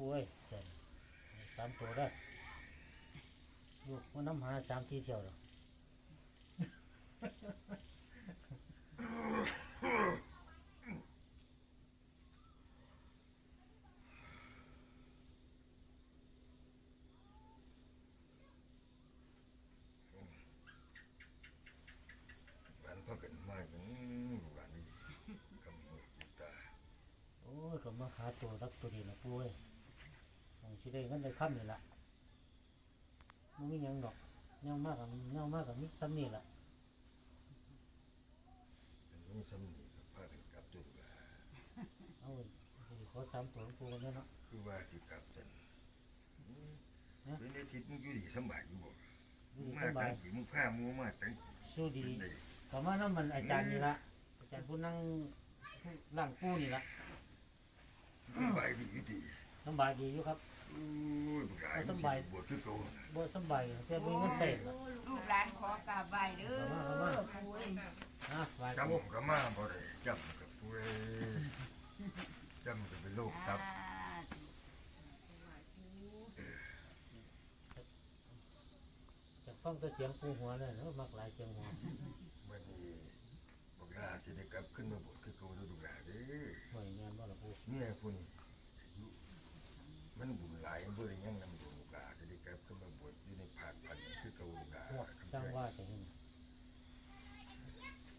ปูเอ้ยเดี๋ยวสามตัวได้อลูกมันน้ำหาสามทีเที่ยวแล้วบ้านพ่อกันมากอย่างบ้านนี้กำมือจิตตาโอ้ยก็มาหาตัวรักตัวดีนะปูเอ้ยของ สิได้เงินได้ค่ำนี่ละมันมีหยังดอกเงามากกับเงามากกับมิซ้ำนี่ละเป็นนี้สำนีกับพากันกลับจุดว่าเอาสิขอสามตัวของปูกันแน่เนาะ คือว่าสิกลับจันฮะ เป็นอาทิตย์มึงอยู่ดีสำบายอยู่บ่อยู่ดีมาสบาตั้ยงกี่มึงผ้ามูมาตั้งกี่สู้ดีเป็นได้ก็มาน้ำมันอาจารย์นี่ละอาจารย์ผู้นั่งผู้ร่างปูนี่ละสำบายดีอยู่ดีสำบายดีอยู่ครับโอ้ยบุกาย สำบายบวชคือโตบ่สำบายแต่มีเงินใส่ละลูกหลานขอกราบไหว้เด้อปู่เอ้ยอะไหวจปูำกับมาบ่ได้จำกับผู้เอ้ยจำกับเป็นโรคตับจะฟังแต่เสียงปูหัวเนี่ยเนาะมักหลายเสียงหัววันนี้บุกาสิได้กลับขึ้นมาบวชคือโตแล้วดูกาเด้อหน่วยงานบ่ละปูเนี่ยคุณ มันบุญหลายเบื่อยังนำบุญกาจะได้กลับขึ้นมาบวชอยู่ในภาคพันธุ์คือเกาลูกาพวกจังว่าจะเห็น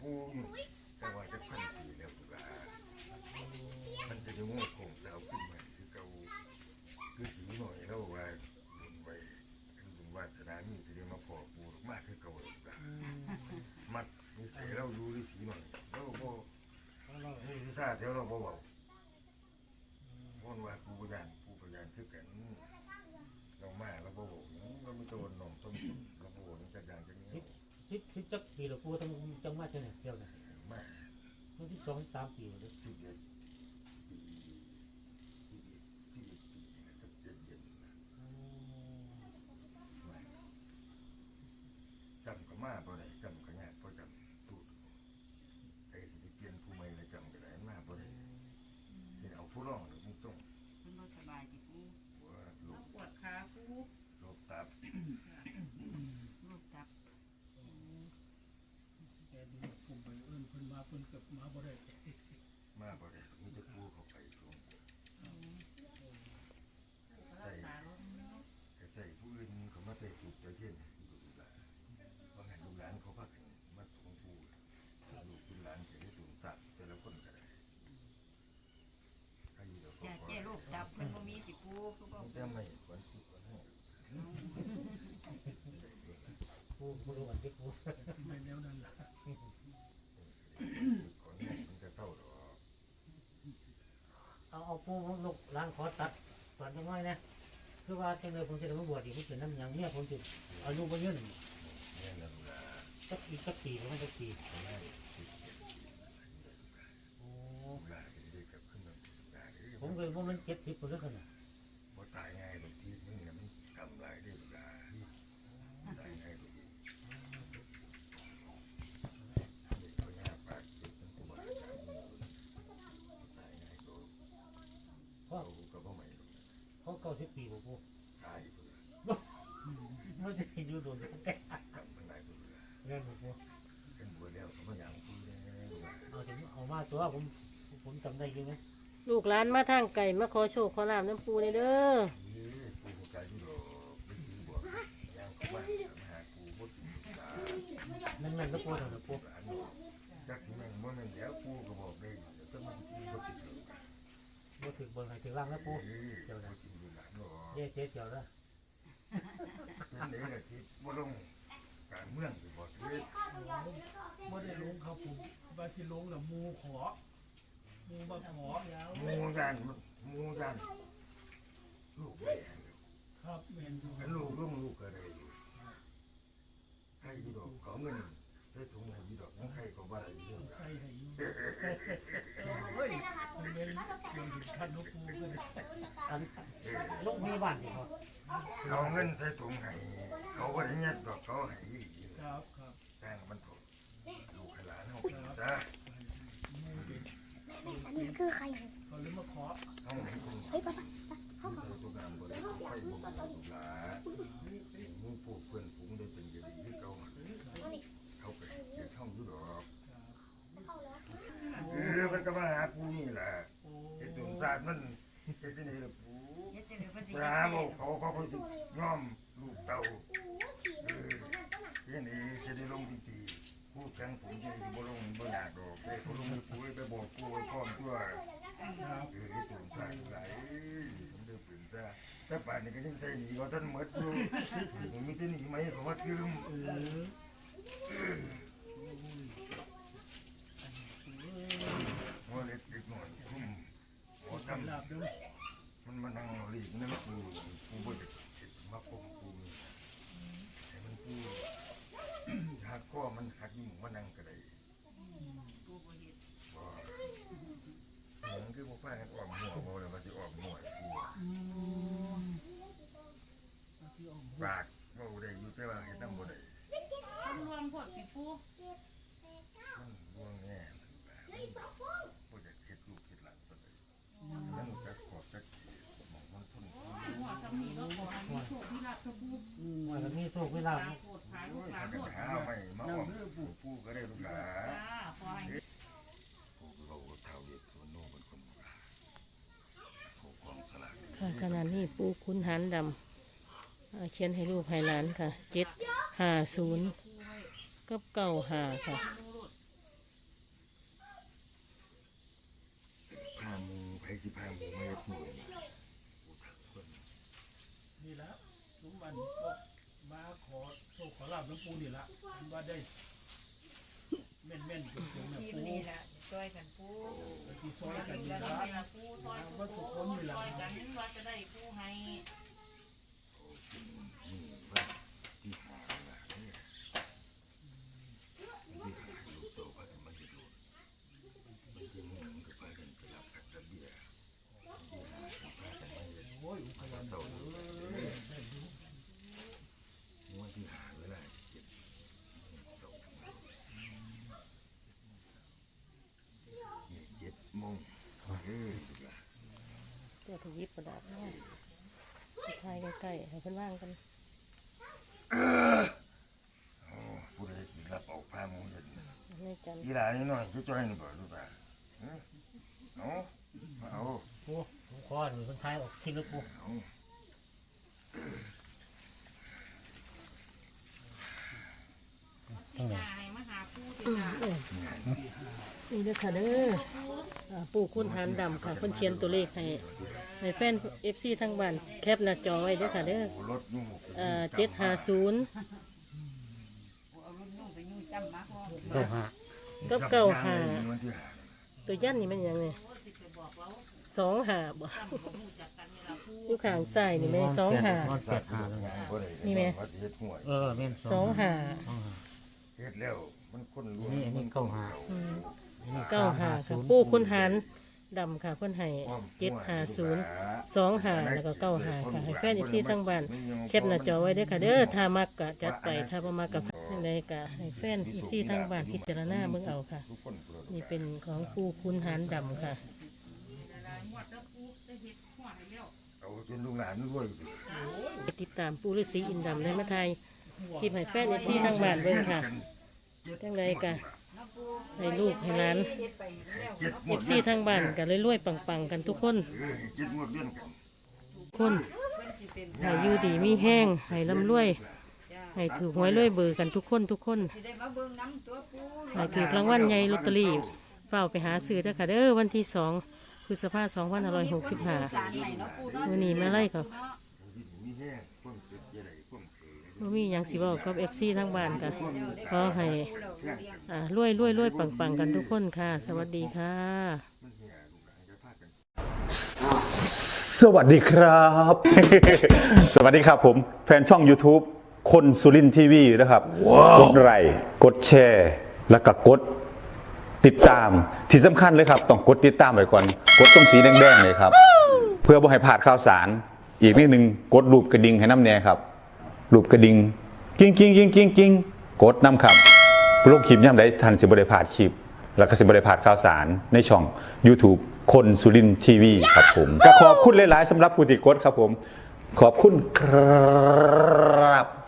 ปูอยู่แต่ว่าจะพันปีแล้วลูกามันจะได้โง่โคงเสาขึ้นมาคือเกาคือสีหน่อยแล้วว่าบุญไว้คือบุญวาสนานี่จะได้มาพอปูมากคือเกาลูกามัดนิสัยเราดูที่สีหน่อยแล้วก็ เพราะเรา นี่วิชาเท่าเราบ่เบาวนว่าปูพยานปูพยานคือกันเรามาเราบ่เบาเราไม่โดนนมต้มตุ่นเราบ่เบาจักอย่างจักนี้ สิบสิบจักปีละปูต้องจังมาเท่าไหร่เดียวเนี่ยมามันสิบสองสามปีเลยสิบเอ็ดปีสิบเอ็ดสิบเอ็ดปีนะครับเจ็ดเย็นนะมาจำก็มาบ่ได้จำก็ยากเพราะจำตูดไอ้สิไปเปลี่ยนผู้ใหม่เลยจำก็ได้มาบ่ได้สิเอาผู้ร้องหรือมึงต้อง เพิ่นบ่สบายจิปู่ ว่าลูก ปวดขาปู่ โรคตับ ลูกตับ แกดูผมไปเอิ้นเพิ่นมาเพิ่นเกับมาบ่ได้ มาบ่ได้มีแต่ปูเข้าไปช่วงใส่ก็ใส่ผู้อื่นเขามาเตะถูกใจเทียนดูดูหลานว่าไงลูกหลานเขาพักกันมาส่งปูลูกคุณหลานจะได้สูงสักแต่ละคนก็ได้ใครอยู่แล้วก็ จ้าเจ้ลูกตับเพิ่นบ่มีสิปู่คือบ่ มันจะไม่ขวัญสุขขวัญให้ ปูปูรู้กันที่ปูไม่แนวนั้นล่ะขอนให้มันจะเศร้าดอกเอาเอาปูลูกล้างขอตัดตัดจังไว้นะคือว่าจังเลยผมจะได้มาบวชอีกผมเป็นน้ำหยังเนี่ยผมจะอายุบ่ยืนเนี่ยนะลูกหลานสักอีกสักปีก็ไม่สักปีขอให้สิเจ็ดโอ้หลานจะได้กลับขึ้นมาลูกหลานเอ้ยผมเคยว่ามันเจ็ดสิบคนแล้วกันนะบ่ตายง่ายบางทีมึงเนี่ยมันกำไรได้ลูกหลานตายง่ายกว่าอีกเด็กเขายากปากเด็กมันกูบอกอาจารย์มึงตายง่ายกว่า เพราะ เขาก็บ่ใหม่หรอกนะ เขาเก้าสิบปีผมปู ตายกูละ มันจะอยู่โดนแต่ กำมันหลายกูละ เรื่องผมปู เป็นบัวแล้วเขาไม่อยากคุยเลยลูกหลาน เอาถึง เอามาตัวผมผมจำได้อยู่ไหมลูกหลานมาทางไก่มาขอโชคขอลาบน้ำปูนี่เด้อเฮ้ยกูเข้าใจอยู่หรอกไม่ถือบอกย่างเขามามาหากูบ่ถึงลูกหลานนั่นนั่นแล้วปูเถอะปูหลานบอกจักสิแม่งบ่แม่นแล้วกูก็บอกได้อยู่แต่มันสิบ่สิลูกหลานบ่ถึงบนไหนถึงล่างแล้วปูเฮ้ยเจ้าบ่สิลูกหลานเนาะเย่เสียเจียวแล้วนั่นเองแหละที่บ่ลงการเมืองอยู่บ่เฮ็ด บ่ได้ลงครับผม ว่าสิลงละหมู่ขอหมู่มาขอหมู่ยันหมู่ยันลูกแม่ครับแม่นอยู่กันลูกลุงลูกก็ได้อยู่ใครอยู่ดอกขอเงินใส่ถุงให้อยู่ดอกนั้นใครก็บ่ได้อยู่ดอกใส่ให้อยู่เฮ้ยมันเป็นเรื่องถึงขั้นนกปูกันอันลงพยาบาลนี่ครับเขาเงินใส่ถุงให้เขาบ่ได้ยัดดอกเขาให้อีหลีครับครับจ้างมันถูกลูก อันนี้คือใครเขาเลยมาขอเฮาให้คุณเฮ้ยป้าป้าเข้ามาลูกหลาหมู่พวกเพื่อนฝูงได้เป็นกันดีคือเก่าเขาก็เฮ็ดช่องอยู่ดอกเออมันก็มาหากูนี่แหละไอ้ตุ่มซาดมันเฮ็ดจังได๋ล่ะปูเฮ็ดจังได๋เพิ่นสิเวลาเขาเขาจะยอมลูกเต่าเออทีนี้จะได้ลง พิธีผู้แข่งผมจะบ่ลงบ่อยากดอกไปเขาลงไปปุ้ยไปบอกกูไว้พร้อมตัวเออที่ตุ่มใส่ไหลผมได้ปืนซะแต่ป่านนี้ก็ยังใส่หนีเขาท่านหมดอยู่ผมมีที่หนีไหมเขาว่าคืมเออหัวเล็กเล็กหน่อยคุ้มหัวทำมันมานั่งหลีกนั่นกูกูบ่ได้มาปมกูให้มันกู ก็มันหักยิ่งมานั่งก็ได้ ปูบ่เฮ็ด บ่มันคือบ่ฟ้ากันออกหัวบ่แล้วมันสิออกหัวกู อืมที่ออก ปากบ่ได้อยู่แต่ว่าเฮ็ดนำบ่ได้ มันรวมพดสิปู มันบ่แง่บ่จะเฮ็ดลูกเฮ็ดหลานปานใดมันจะขอบจักสิมองมันทน หัวซำนี้ก็ขอให้มีโชคมีลาภทุกผู้ อืมว่าแล้วมีโชคเวลา ตาโปรดภายลู โอ้ ก ย หลา ถ้าน กัน โปรด หาไม่มาอ้อมปู่ปู่ก็ได้ลูกหลาน จ้าขอให้ ปู่เราเท่าเด็กส่วนโน้เป็นคนโบราณผูกกองสลาก ค่ะขณะนี้ปูคุณหันดำอ่าเขียนให้ลูกให้หลานค่ะเจ็ดห้าศูนย์กับเก้าห้าค่ะพาหมูไผสิพาหมูมาเฮ็ดหมูปู่ทักคนนี่ละลุงมันก็มาขอโชคขอลาบหลวงปู่นี่ละอันว่าได้แม่นแม่นๆตรงๆนะทีมปู่นี้ล่ะ ช่วยกันปูที่ซอยกันกันี่นละนี่ล่ะปูซอยปูซอยกันว่าจะได้ปูให้ นี่ว่าที่หาล่ะเนี่ยที่หาลูกโตพากันมาเฮ็ดโลดมันสิมึงก็พากันไปรับอัตเบียที่หาพากันมาเฮ็ด โอ้ยอุปกรณ์ เศร้า เอ เลย อได้ดู งวดที่หาเวลาเจ็ดเศร้าเนี่ยเจ็ดโมงเฮ้ยลูกหลาน เดี๋ยวถูกยิบกระดาษมาทาย ใกล้ๆให้เพิ่นว่างกันโอ้ผู้ใดสิรับเอาผ้าหมูเย็นในจันทร์อีหลานี่น้อยจะจ้อยนี่บ่ลูกหลานฮะเอามาเอาปูผมขอหนูคนไทายออกคลิปแล้วปูเอาทั้งไหนให้มาหาปูสิจ้านี่เด้อค่ะเด้อ อ่าปูคุณหันดำค่ะเพิ่นเขียนตัวเลขให้ให้แฟนเอฟซีทั้งบ้านแคปหน้าจอไว้เด้อค่ะเด้อโอ้รถยุ่งอ่าเจ็ดห้าศูนย์เอารุ่นนุ่งไปยุ่งจำมาพ่อเก้าห้ากับเก้าห้าวันที่หาตัวยันนี่มันหยังไงสิไปบอกเราสองห้าบ่จำบ่รู้จักกันนี่ล่ะปูอยู่ข้างซ้ายนี่แม่สองห้าเจ็ดห้าเลยบ่ได้นี่แม่ว่าสิเฮ็ดหวยเออแม่นสองห้าสองห้าเฮ็ดแล้วมันคนรวยนี่อันนี้เก้าห้าอืมอันนี้ เก้าสมห้าศูค่ะนย์ปูคุณหันดำค่ะเพิ่นให้เจ็ดห้าศูนย์สองห้าแล้วก็เก้าห้าค่ะให้แฟนเอฟซีทั้งบ้านแคปหน้าจอไว้เด้อค่ะเด้อถ้ามักกะจัดไปถ้าบ่มักกะยังไงกะให้แฟนอีซี่ทางบ้านพิจารณาเบิ่งเอาค่ะทุกคนผู้ละนี่เป็นของปูคุณหารดำค่ะหลายๆงวดแล้วปูได้เฮ็ดหัวให้แล้วเอาจนลูกหลานรวยไปติดตามปูฤาษีอินดำได้มาไทยคลิปให้แฟนเอฟซีทางบ้านเบิ่งค่ะจังไดกะ ให้ลูกให้หลานเฮ็ดไปแล้วเจ็ดหมเอดฟซีทางบ้านก็เลยรวยปังๆ กันทุกคน เออเจ็ดหมดเรื่องกันคนเพิ่นสิเป็นให้อยู่ดีมีแห้งให้ร่ำรวยจ้าให้ถือหวยรวยเบอร์กันทุกคนทุกคนสิได้มาเบิ่งน้ำตัวปูให้ถือรางวัลใหญ่ลอตเตอรี่เฝ้าไปหาซื้อเด้อค่ะเด้อวันที่สองพฤษภาคม2565สารไหนเนาะปูเนาะมื้อนี้มาไล่กับมีแห้ง บ่มีหยังสิบอกกับ FC ทั้งบ้านค่ะขอให้ปูเราเลี้ยงอ่ารวยรวยรวยปังปังกันทุกคนค่ะ สวัสดีค่ะมันเหี่ยลูกหลานจะพากันสวัสดีครับ สวัสดีครับผม แฟนช่อง YouTube คนสุรินทีวีนะครับ กดไลค์กดแชร์ แล้วก็กดติดตามที่สำคัญเลยครับ ต้องกดติดตามไว้ก่อน กดตรงสีแดงๆเลยครับ เพื่อบ่ให้พลาดข่าวสาร อีกนิดนึงกดรูปกระดิ่งให้น้ำแน่ครับ รูปกระดิ่งกิ้งกิ้งกิ้งกิ้งกิ้งกดน้ำครับโลกคลิปย่ำได้ทันสิบริพาดคลิป แล้วก็สิบริพาดข่าวสารในช่อง YouTube คนสุรินทีวีครับผมก็ขอบคุณหลาย ๆสำหรับผู้ติดกดครับผม ขอบคุณครับ